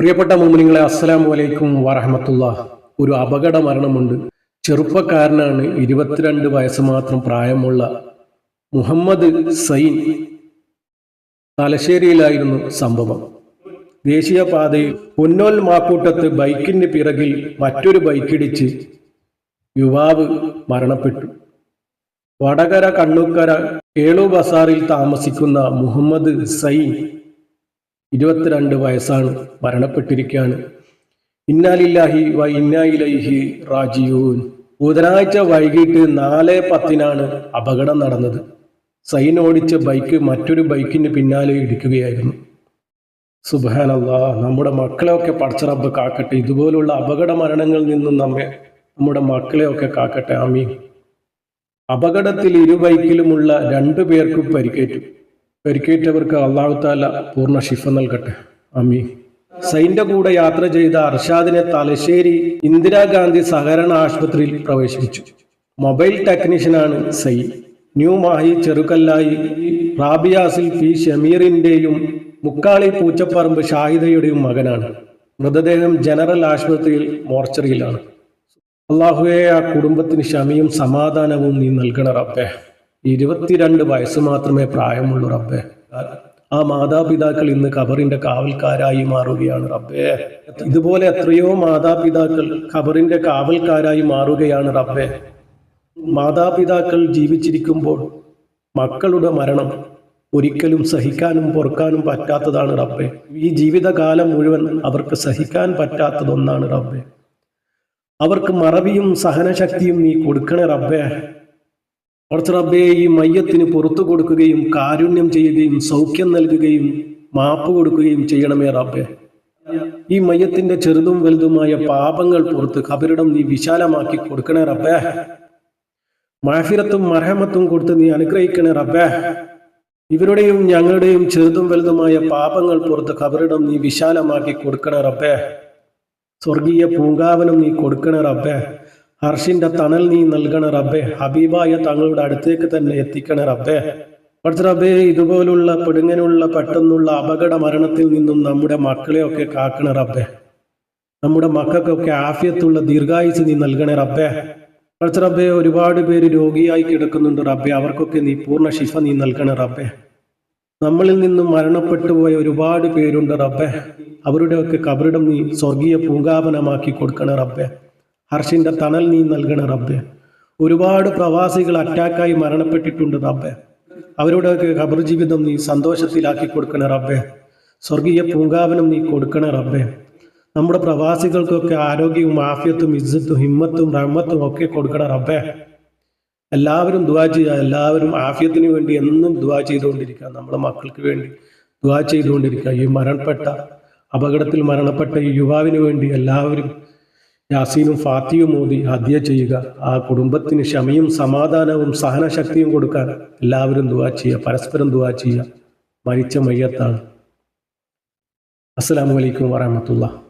പ്രിയപ്പെട്ട മോമിനിങ്ങളെ അസ്സലാമു വലൈക്കും വറഹമത്തുള്ള ഒരു അപകട മരണമുണ്ട്. ചെറുപ്പക്കാരനാണ് ഇരുപത്തിരണ്ട് വയസ്സ് മാത്രം പ്രായമുള്ള മുഹമ്മദ് സൈൻ തലശ്ശേരിയിലായിരുന്നു സംഭവം. ദേശീയപാതയിൽ പൊന്നോൽ മാക്കൂട്ടത്ത് ബൈക്കിന് പിറകിൽ മറ്റൊരു ബൈക്കിടിച്ച് യുവാവ് മരണപ്പെട്ടു. വടകര കണ്ണൂക്കര കേളു ബസാറിൽ താമസിക്കുന്ന മുഹമ്മദ് സൈൻ ഇരുപത്തിരണ്ട് വയസ്സാണ് മരണപ്പെട്ടിരിക്കുകയാണ്. ഇന്നാലില്ലാഹി വ ഇന്നായിലൈഹി റാജിയൂൻ ബുധനാഴ്ച വൈകിട്ട് നാല് പത്തിനാണ് അപകടം നടന്നത്. സൈൻ ഓടിച്ച ബൈക്ക് മറ്റൊരു ബൈക്കിന് പിന്നാലെ ഇടിക്കുകയായിരുന്നു. സുബാനല്ലാ നമ്മുടെ മക്കളെയൊക്കെ പടച്ചറബ് കാക്കട്ടെ. ഇതുപോലുള്ള അപകട മരണങ്ങളിൽ നിന്നും നമ്മെ നമ്മുടെ മക്കളെയൊക്കെ കാക്കട്ടെ. ആമീൻ. അപകടത്തിൽ ഇരു ബൈക്കിലുമുള്ള രണ്ടു പേർക്കും പരിക്കേറ്റു. പരിക്കേറ്റവർക്ക് അള്ളാഹു താല പൂർണ ഷിഫ നൽകട്ടെ. അമീ സൈന്റെ കൂടെ യാത്ര ചെയ്ത അർഷാദിനെ തലശ്ശേരി ഇന്ദിരാഗാന്ധി സഹകരണ ആശുപത്രിയിൽ പ്രവേശിപ്പിച്ചു. Mobile ടെക്നീഷ്യനാണ് sign. New Mahe Cherukallayi റാബിയാസിൽ പി ഷമീറിന്റെയും മുക്കാളി പൂച്ചപ്പറമ്പ് ഷാഹിദയുടെയും മകനാണ്. മൃതദേഹം ജനറൽ ആശുപത്രിയിൽ മോർച്ചറിയിലാണ്. അള്ളാഹുവെ ആ കുടുംബത്തിന് ക്ഷമയും സമാധാനവും നീ നൽകണ റബ്ബേ. ഇരുപത്തിരണ്ട് വയസ്സ് മാത്രമേ പ്രായമുള്ളൂ റബ്ബേ. ആ മാതാപിതാക്കൾ ഇന്ന് ഖബറിന്റെ കാവൽക്കാരായി മാറുകയാണ് റബ്ബേ. ഇതുപോലെ എത്രയോ മാതാപിതാക്കൾ ഖബറിന്റെ കാവൽക്കാരായി മാറുകയാണ് റബ്ബേ. മാതാപിതാക്കൾ ജീവിച്ചിരിക്കുമ്പോൾ മക്കളുടെ മരണം ഒരിക്കലും സഹിക്കാനും പൊറുക്കാനും പറ്റാത്തതാണ് റബ്ബെ. ഈ ജീവിതകാലം മുഴുവൻ അവർക്ക് സഹിക്കാൻ പറ്റാത്തതൊന്നാണ് റബ്ബെ. അവർക്ക് മറവിയും സഹനശക്തിയും നീ കൊടുക്കണേ റബ്ബേ. കുറച്ച് റബ്ബേ ഈ മയ്യത്തിന് പുറത്തു കൊടുക്കുകയും കാരുണ്യം ചെയ്യുകയും സൗഖ്യം നൽകുകയും മാപ്പ് കൊടുക്കുകയും ചെയ്യണമേ റബ്ബെ. ഈ മയ്യത്തിന്റെ ചെറുതും വലുതുമായ പാപങ്ങൾ പുറത്ത് കബരിടം നീ വിശാലമാക്കി കൊടുക്കണേ റബ്ബേ. മാഫിറത്തും മർഹമത്തും കൊടുത്ത് നീ അനുഗ്രഹിക്കണേ റബ്ബേ. ഇവരുടെയും ഞങ്ങളുടെയും ചെറുതും വലുതുമായ പാപങ്ങൾ പുറത്ത് കബറിടം നീ വിശാലമാക്കി കൊടുക്കണേ റബ്ബേ. സ്വർഗീയ പൂങ്കാവനം നീ കൊടുക്കണേ റബ്ബേ. ഹർഷിന്റെ തണൽ നീ നൽകണ റബ്ബേ ഹബീബായ തങ്ങളുടെ അടുത്തേക്ക് തന്നെ എത്തിക്കണ റബ്ബേ. പഠിച്ച റബ്ബേ ഇതുപോലുള്ള പെടുങ്ങനുള്ള പെട്ടെന്നുള്ള അപകട മരണത്തിൽ നിന്നും നമ്മുടെ മക്കളെയൊക്കെ കാക്കണ റബ്ബേ. നമ്മുടെ മക്കൾക്കൊക്കെ ആഫ്യത്തുള്ള ദീർഘായുസ് നീ നൽകണേ റബ്ബേ. പഠിച്ച റബ്ബേ ഒരുപാട് പേര് രോഗിയായി കിടക്കുന്നുണ്ട് റബ്ബേ. അവർക്കൊക്കെ നീ പൂർണ ശിഫ നീ നൽകണേ റബ്ബേ. നമ്മളിൽ നിന്നും മരണപ്പെട്ടു പോയ ഒരുപാട് പേരുണ്ട് റബ്ബേ. അവരുടെയൊക്കെ കബറിടം നീ സ്വർഗീയ പൂങ്കാപനമാക്കി കൊടുക്കണേ റബ്ബേ. ഹർഷിന്റെ തണൽ നീ നൽകണ റബ്ബെ. ഒരുപാട് പ്രവാസികൾ അറ്റാക്കായി മരണപ്പെട്ടിട്ടുണ്ട് റബ്ബെ. അവരുടെയൊക്കെ ഖബർ ജീവിതം നീ സന്തോഷത്തിലാക്കി കൊടുക്കണ റബ്ബെ. സ്വർഗീയ പൂങ്കാവനം നീ കൊടുക്കണ റബ്ബെ. നമ്മുടെ പ്രവാസികൾക്കൊക്കെ ആരോഗ്യവും ആഫ്യത്തും ഇജ്ജത്തും ഹിമ്മത്തും റഹ്മത്തും ഒക്കെ കൊടുക്കണ റബ്ബെ. എല്ലാവരും ദുവാ ചെയ്യുക എല്ലാവരും ആഫ്യത്തിന് വേണ്ടി എന്നും ദുവാ ചെയ്തുകൊണ്ടിരിക്കുക നമ്മുടെ മക്കൾക്ക് വേണ്ടി ദുവാ ചെയ്തുകൊണ്ടിരിക്കുക ഈ മരണപ്പെട്ട അപകടത്തിൽ മരണപ്പെട്ട ഈ യുവാവിന് വേണ്ടി എല്ലാവരും യാസീനും ഫാത്തിയും മോദി ഹദ്യ ചെയ്യുക. ആ കുടുംബത്തിന് ക്ഷമയും സമാധാനവും സഹനശക്തിയും കൊടുക്കാൻ എല്ലാവരും ദുവാ ചെയ്യുക. പരസ്പരം ദുവാ ചെയ്യുക. മരിച്ച മയ്യത്താണ്. അസ്സലാമു അലൈക്കും വറഹമത്തുള്ള